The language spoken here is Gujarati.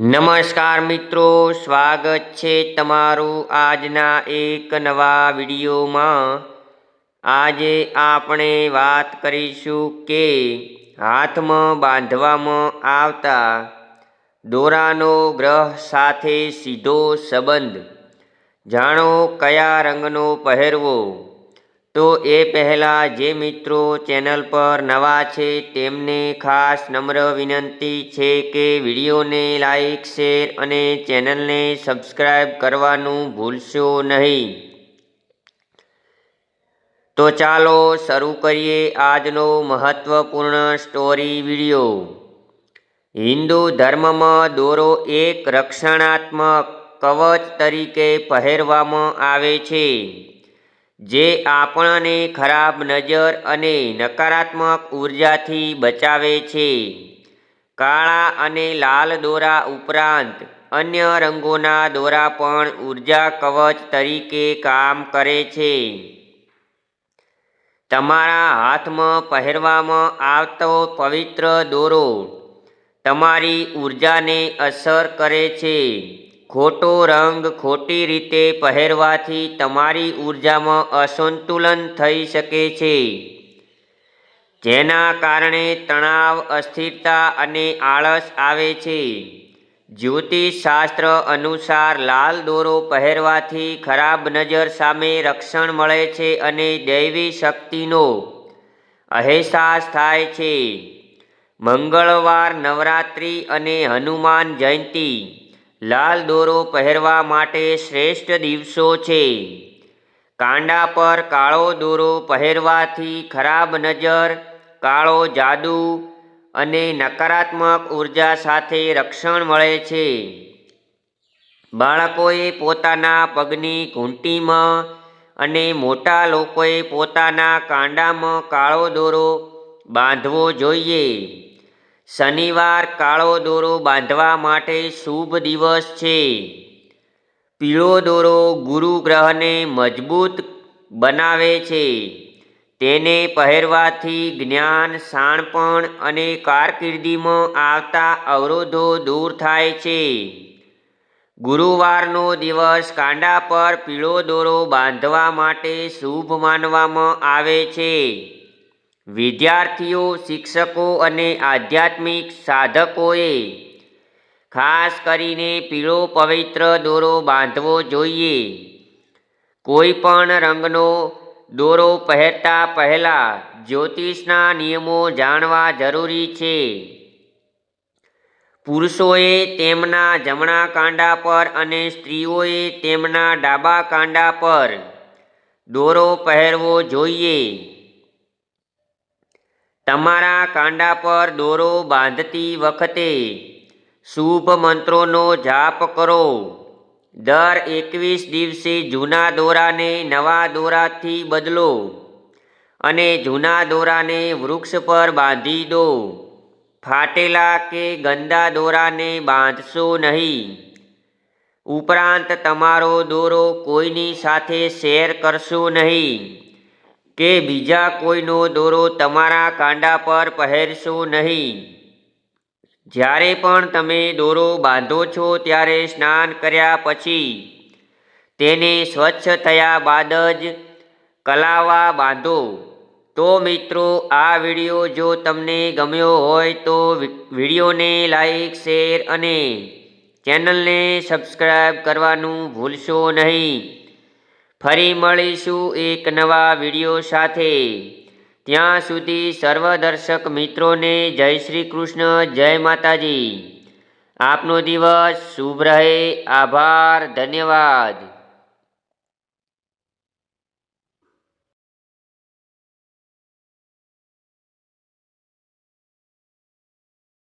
નમસ્કાર મિત્રો, સ્વાગત છે તમારું આજના એક નવા વિડીયોમાં. આજે આપણે વાત કરીશું કે હાથમાં બાંધવામાં આવતા દોરાનો ગ્રહ સાથે સીધો સંબંધ. જાણો કયા રંગનો પહેરવો? તો એ પહેલાં જે મિત્રો ચેનલ પર નવા છે તેમને ખાસ નમ્ર વિનંતી છે કે વિડીયોને લાઈક, શેર અને ચેનલને સબસ્ક્રાઈબ કરવાનું ભૂલશો નહીં. તો ચાલો શરૂ કરીએ આજનો મહત્વપૂર્ણ સ્ટોરી વીડિયો. હિન્દુ ધર્મમાં દોરો એક રક્ષણાત્મક કવચ તરીકે પહેરવામાં આવે છે. જે આપણને ખરાબ નજર અને નકારાત્મક ઉર્જાથી બચાવે છે. કાળા અને લાલ દોરા ઉપરાંત અન્ય રંગોના દોરા પણ ઊર્જા કવચ તરીકે કામ કરે છે. તમારા હાથમાં પહેરવામાં આવતો પવિત્ર દોરો તમારી ઉર્જાને અસર કરે છે. ખોટો રંગ ખોટી રીતે પહેરવાથી તમારી ઉર્જામાં અસંતુલન થઈ શકે છે. જેના કારણે તણાવ, અસ્થિરતા અને આળસ આવે છે. જ્યોતિષશાસ્ત્ર અનુસાર લાલ દોરો પહેરવાથી ખરાબ નજર સામે રક્ષણ મળે છે અને દૈવી શક્તિનો અહેસાસ થાય છે. મંગળવાર નવરાત્રિ અને હનુમાન જયંતી લાલ દોરો પહેરવા માટે શ્રેષ્ઠ દિવસો છે. કાંડા પર કાળો દોરો પહેરવાથી ખરાબ નજર, કાળો જાદુ અને નકારાત્મક ઊર્જા સાથે રક્ષણ મળે છે. બાળકોએ પોતાના પગની ઘૂંટીમાં અને મોટા લોકોએ પોતાના કાંડામાં કાળો દોરો બાંધવો જોઈએ. શનિવાર કાળો દોરો બાંધવા માટે શુભ દિવસ છે. પીળો દોરો ગુરુ ગ્રહને મજબૂત બનાવે છે. તેને પહેરવાથી જ્ઞાન શાણપણ અને કારકિર્દીમાં આવતા અવરોધો દૂર થાય છે. ગુરુવારનો દિવસ કાંડા પર પીળો દોરો બાંધવા માટે શુભ માનવામાં આવે છે. વિદ્યાર્થીઓ, શિક્ષકો અને આધ્યાત્મિક સાધકોએ ખાસ કરીને પીળો પવિત્ર દોરો બાંધવો જોઈએ. કોઈ પણ રંગનો દોરો પહેરતા પહેલાં જ્યોતિષના નિયમો જાણવા જરૂરી છે. પુરુષોએ તેમના જમણા કાંડા પર અને સ્ત્રીઓએ તેમના ડાબા કાંડા પર દોરો પહેરવો જોઈએ. તમારા કાંડા પર દોરો બાંધતી વખતે શુભ મંત્રોનો જાપ કરો. દર એકવીસ દિવસે જૂના દોરાને નવા દોરાથી બદલો અને જૂના દોરાને વૃક્ષ પર બાંધી દો. ફાટેલા કે ગંદા દોરાને બાંધશો નહીં. ઉપરાંત તમારો દોરો કોઈની સાથે શેર કરશો નહીં. કે બીજા કોઈનો દોરો તમારા કાંડા પર પહેરશો નહીં. જ્યારે પણ તમે દોરો બાંધો છો ત્યારે સ્નાન કર્યા પછી તેને સ્વચ્છ થયા બાદ જ કલાવા બાંધો. તો મિત્રો, આ વીડિયો જો તમને ગમ્યો હોય તો વિડીયોને લાઈક, શેર અને ચેનલને સબસ્ક્રાઈબ કરવાનું ભૂલશો નહીં. ફરી મળીશું એક નવા વીડિયો સાથે. ત્યાં સુધી સર્વ દર્શક મિત્રોને જય શ્રી કૃષ્ણ, જય માતાજી. આપનો દિવસ શુભ રહે, આભાર, ધન્યવાદ.